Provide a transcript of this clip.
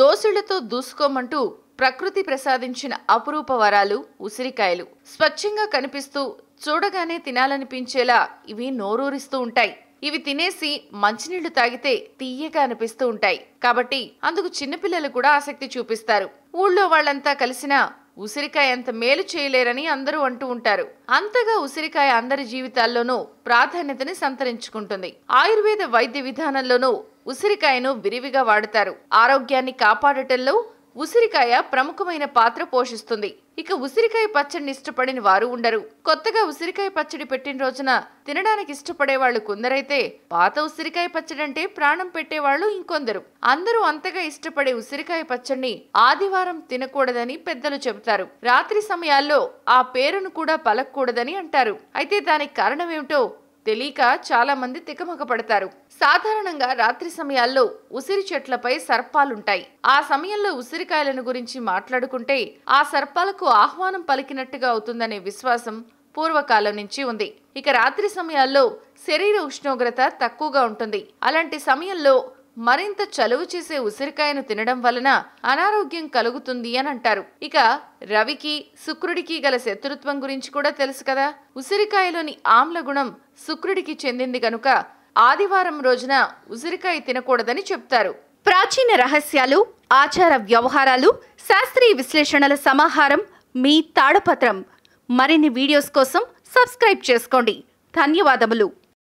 దోసుళ్ళతో దూసుకోమంటూ ప్రకృతి ప్రసాదించిన అపురూప వరాలు ఉసిరికాయలు స్వచ్ఛంగా కనిపిస్తూ చూడగానే తినాలనిపించేలా ఇవి నోరూరిస్తూ ఉంటాయి. ఇవి తినేసి మంచినీళ్ళు తాగితే తీయగా అనిపిస్తూ ఉంటాయి. కాబట్టి అందుకు చిన్నపిల్లలు కూడా ఆసక్తి చూపిస్తారు. ఊళ్ళో వాళ్ళంతా కలిసినా ఉసిరికాయ అంత మేలు చేయలేరని అందరూ అంటూ ఉంటారు. అంతగా ఉసిరికాయ అందరి జీవితాల్లోనూ ప్రాధాన్యతని సంతరించుకుంటుంది. ఆయుర్వేద వైద్య విధానంలోనూ ఉసిరికాయను విరివిగా వాడతారు. ఆరోగ్యాన్ని కాపాడటంలో ఉసిరికాయ ప్రముఖమైన పాత్ర పోషిస్తుంది. ఇక ఉసిరికాయ పచ్చడిని ఇష్టపడిన వారు ఉండరు. కొత్తగా ఉసిరికాయ పచ్చడి పెట్టిన రోజున తినడానికి ఇష్టపడే వాళ్ళు కొందరైతే పాత ఉసిరికాయ పచ్చడి అంటే ప్రాణం పెట్టేవాళ్ళు ఇంకొందరు. అందరూ అంతగా ఇష్టపడే ఉసిరికాయ పచ్చడిని ఆదివారం తినకూడదని పెద్దలు చెబుతారు. రాత్రి సమయాల్లో ఆ పేరును కూడా పలకూడదని అంటారు. అయితే దానికి కారణమేమిటో తెలియక చాలా మంది తికమక పడతారు సాధారణంగా రాత్రి సమయాల్లో ఉసిరి చెట్లపై సర్పాలుంటాయి. ఆ సమయంలో ఉసిరికాయలను గురించి మాట్లాడుకుంటే ఆ సర్పాలకు ఆహ్వానం పలికినట్టుగా అవుతుందనే విశ్వాసం పూర్వకాలం నుంచి ఉంది. ఇక రాత్రి సమయాల్లో శరీర ఉష్ణోగ్రత తక్కువగా ఉంటుంది. అలాంటి సమయంలో మరింత చలువ చేసే ఉసిరికాయను తినడం వలన అనారోగ్యం కలుగుతుంది అని అంటారు. ఇక రవికి శుక్రుడికి గల శత్రుత్వం గురించి కూడా తెలుసు కదా. ఉసిరికాయలోని ఆమ్ల గుణం శుక్రుడికి చెందింది గనుక ఆదివారం రోజున ఉసిరికాయ తినకూడదని చెప్తారు. ప్రాచీన రహస్యాలు ఆచార వ్యవహారాలు శాస్త్రీయ విశ్లేషణల సమాహారం మీ తాడపత్రం మరిన్ని వీడియోస్ కోసం సబ్స్క్రైబ్ చేసుకోండి. ధన్యవాదములు.